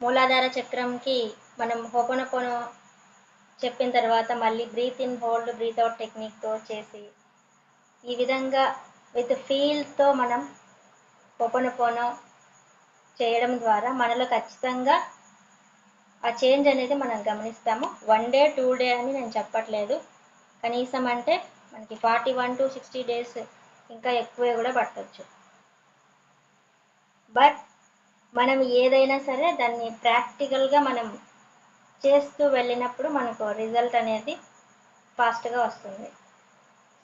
మూలాధార చక్రంకి మనం హోపనపోన చెప్పిన తర్వాత మళ్ళీ breath in hold breath out టెక్నిక్తో చేసి ఈ విధంగా విత్ ఫీల్తో మనం హోపనపోన చేయడం ద్వారా మనలో ఖచ్చితంగా ఆ చేంజ్ అనేది మనం గమనిస్తాము. వన్ డే టూ డే అని నేను చెప్పట్లేదు. కనీసం అంటే మనకి forty one to sixty days ఇంకా ఎక్కువే కూడా పట్టవచ్చు బట్ మనం ఏదైనా సరే దాన్ని ప్రాక్టికల్గా మనం చేస్తూ వెళ్ళినప్పుడు మనకు రిజల్ట్ అనేది ఫాస్ట్గా వస్తుంది.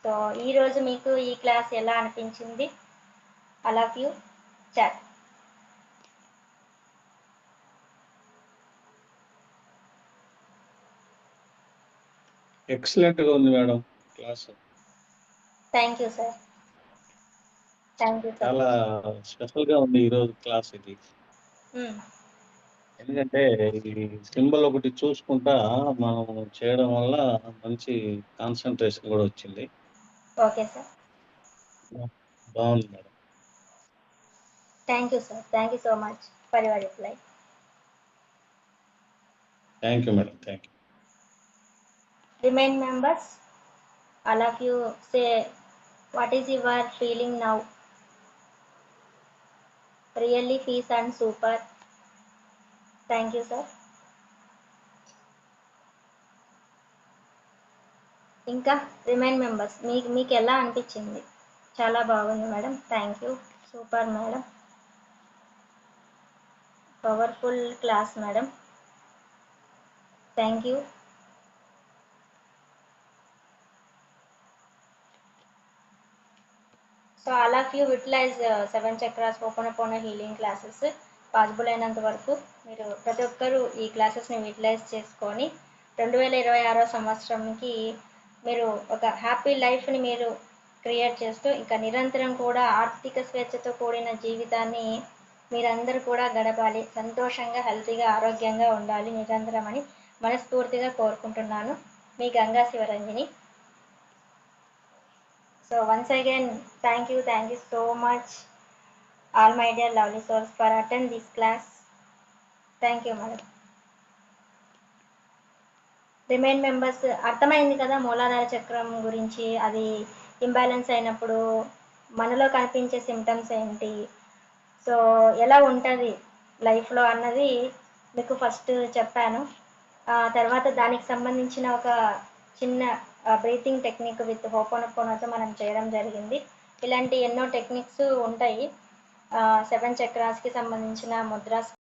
సో ఈరోజు మీకు ఈ క్లాస్ ఎలా అనిపించింది? ఐ లవ్ యూ చాట్ ఎక్సలెంట్గా ఉంది madam class. Thank you sir you చాలా స్పెషల్గా ఉంది ఈరోజు క్లాస్ ఇది. ఎందుకంటే ఈ సింబల్ ఒకటి చూసుకుంటా మనం చేయడం వల్ల మంచి కాన్సన్ట్రేషన్ కూడా వచ్చింది. Okay sir. బాగుంది madam. Thank you sir. Thank you so much for your reply. Thank you madam. Thank you remain members all of you say what is your feeling now really fees and super thank you sir ఇంకా remain members మీకు మీకు ఎలా అనిపించింది? చాలా బాగుంది madam. Thank you super madam. Powerful class madam. Thank you so all of you utilize seven chakras open healing classes possible అయినంత వరకు మీరు ప్రతి ఒక్కరూ ఈ క్లాసెస్ని యూటిలైజ్ చేసుకొని రెండు వేల ఇరవై ఆరో సంవత్సరంకి మీరు ఒక హ్యాపీ లైఫ్ని మీరు క్రియేట్ చేస్తూ ఇంకా నిరంతరం కూడా ఆర్థిక స్వేచ్ఛతో కూడిన జీవితాన్ని మీరందరూ కూడా గడపాలి సంతోషంగా హెల్తీగా ఆరోగ్యంగా ఉండాలి నిరంతరం అని మనస్ఫూర్తిగా కోరుకుంటున్నాను. మీ Ganga Sivaranjani. So once again, thank you, thank you so much, all my dear lovely souls, for attend this class. Thank you madam remain members అర్థమైంది కదా మూలాధార చక్రం గురించి? అది ఇంబ్యాలెన్స్ అయినప్పుడు మనలో కనిపించే సిమ్టమ్స్ ఏంటి? సో ఎలా ఉంటుంది లైఫ్లో అన్నది మీకు ఫస్ట్ చెప్పాను. తర్వాత దానికి సంబంధించిన ఒక చిన్న బ్రీతింగ్ టెక్నిక్ విత్ హోపోనపోనతో మనం చేయడం జరిగింది. ఇలాంటి ఎన్నో టెక్నిక్స్ ఉంటాయి. సెవెన్ చక్రాస్కి సంబంధించిన ముద్రాస్